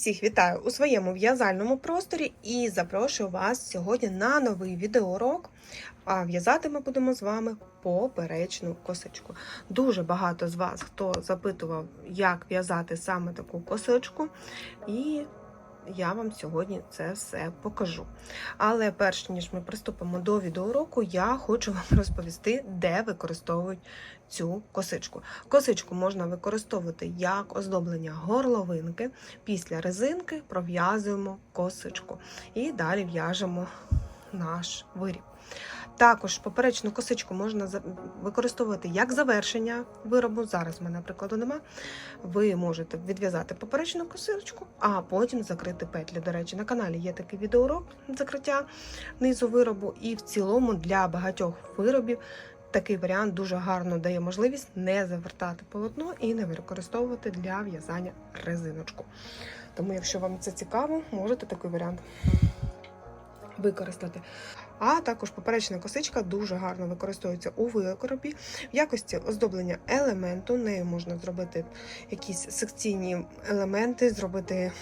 Всіх вітаю у своєму в'язальному просторі і запрошую вас сьогодні на новий відеоурок. А в'язати ми будемо з вами поперечну косичку. Дуже багато з вас хто запитував, як в'язати саме таку косичку, і я вам сьогодні це все покажу. Але перш ніж ми приступимо до відеоуроку, я хочу вам розповісти, де використовують цю косичку. Косичку можна використовувати як оздоблення горловинки. Після резинки пров'язуємо косичку і далі в'яжемо наш виріб. Також поперечну косичку можна використовувати як завершення виробу. Зараз в мене прикладу нема. Ви можете відв'язати поперечну косичку, а потім закрити петлі. До речі, на каналі є такий відеоурок закриття низу виробу, і в цілому для багатьох виробів такий варіант дуже гарно дає можливість не завертати полотно і не використовувати для в'язання резиночку. Тому, якщо вам це цікаво, можете такий варіант використати. А також поперечна косичка дуже гарно використовується у виробі в якості оздоблення елементу. Нею можна зробити якісь секційні елементи, зробити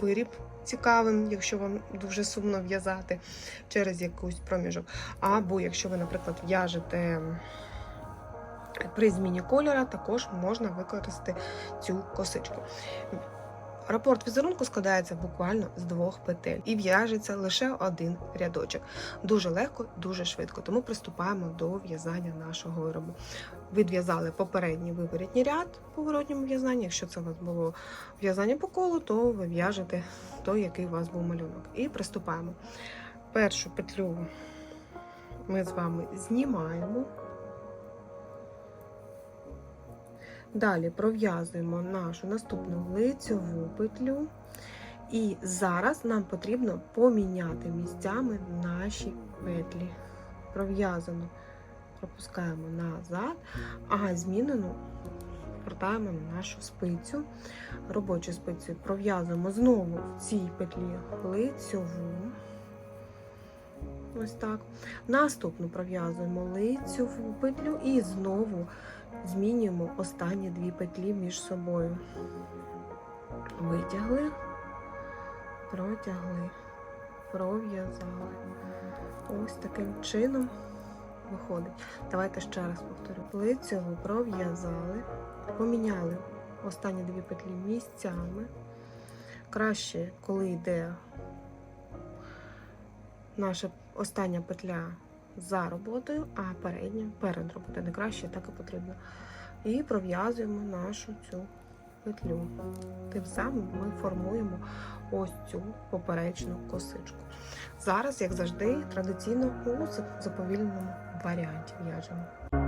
виріб цікавим, якщо вам дуже сумно в'язати через якийсь проміжок. Або якщо ви, наприклад, в'яжете при зміні кольора, також можна використати цю косичку. Рапорт візерунку складається буквально з двох петель і в'яжеться лише один рядочок. Дуже легко, дуже швидко. Тому приступаємо до в'язання нашого виробу. Відв'язали попередній виворітній ряд по воротньому в'язанні. Якщо це у вас було в'язання по колу, то ви в'яжете той, який у вас був малюнок. І приступаємо. Першу петлю ми з вами знімаємо. Далі пров'язуємо нашу наступну лицьову петлю. І зараз нам потрібно поміняти місцями наші петлі. Пров'язану пропускаємо назад, а змінену повертаємо на нашу спицю. Робочу спицю пров'язуємо знову в цій петлі лицьову. Ось так. Наступну пров'язуємо лицьову петлю і знову змінюємо останні дві петлі між собою. Витягли, протягли, пров'язали. Ось таким чином виходить. Давайте ще раз повторю. Лицеву пров'язали, поміняли останні дві петлі місцями. Краще, коли йде наша остання петля за роботою, а передня перед роботою. Не краще, так і потрібно. І пров'язуємо нашу цю петлю. Тим самим ми формуємо ось цю поперечну косичку. Зараз, як завжди, традиційно у заповільному варіанті в'яжемо.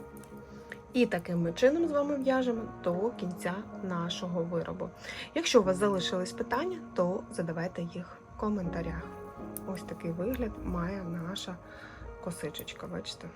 І таким ми чином з вами в'яжемо до кінця нашого виробу. Якщо у вас залишились питання, то задавайте їх в коментарях. Ось такий вигляд має наша косичечка, бачите?